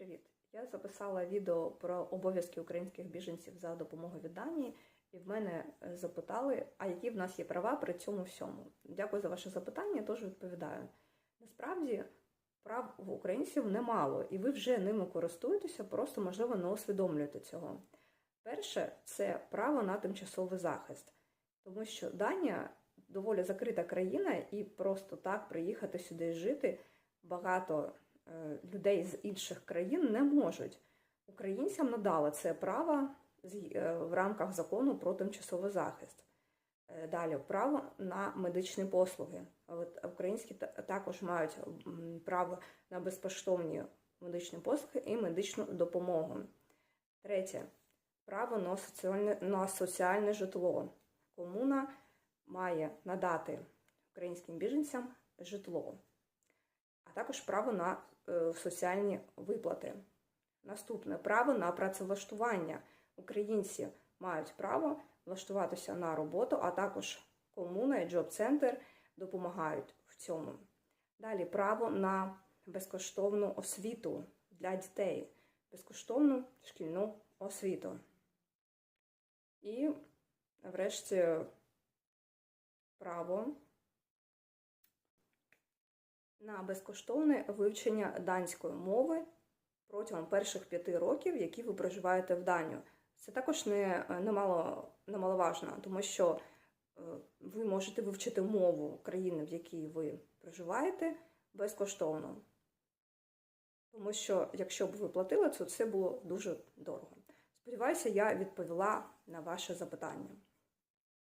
Привіт! Я записала відео про обов'язки українських біженців за допомогою від Данії, і в мене е, запитали, а які в нас є права при цьому всьому. Дякую за ваше запитання, я теж відповідаю. Насправді прав в українців немало, і ви вже ними користуєтеся, просто, можливо, не усвідомлюєте цього. Перше це право на тимчасовий захист, тому що Данія доволі закрита країна, і просто так приїхати сюди жити багато людей з інших країн не можуть. Українцям надали це право е, в рамках закону про тимчасовий захист. Е, Далі право на медичні послуги. Українські також мають право на безкоштовні медичні послуги і медичну допомогу. Третє право на соціальне, на соціальне житло. Комуна має надати українським біженцям житло, також право на е, соціальні виплати. Наступне право на працевлаштування. Українці мають право влаштуватися на роботу, а також комуна і джоб-центр допомагають в цьому. Далі право на безкоштовну освіту для дітей, безкоштовну шкільну освіту. І, врешті, право на безкоштовне вивчення данської мови протягом перших п'яти років, які ви проживаєте в Данію. Це також не, немало, немаловажно, тому що е, ви можете вивчити мову країни, в якій ви проживаєте, безкоштовно. Тому що, якщо б ви платили, то це було дуже дорого. Сподіваюся, я відповіла на ваше запитання.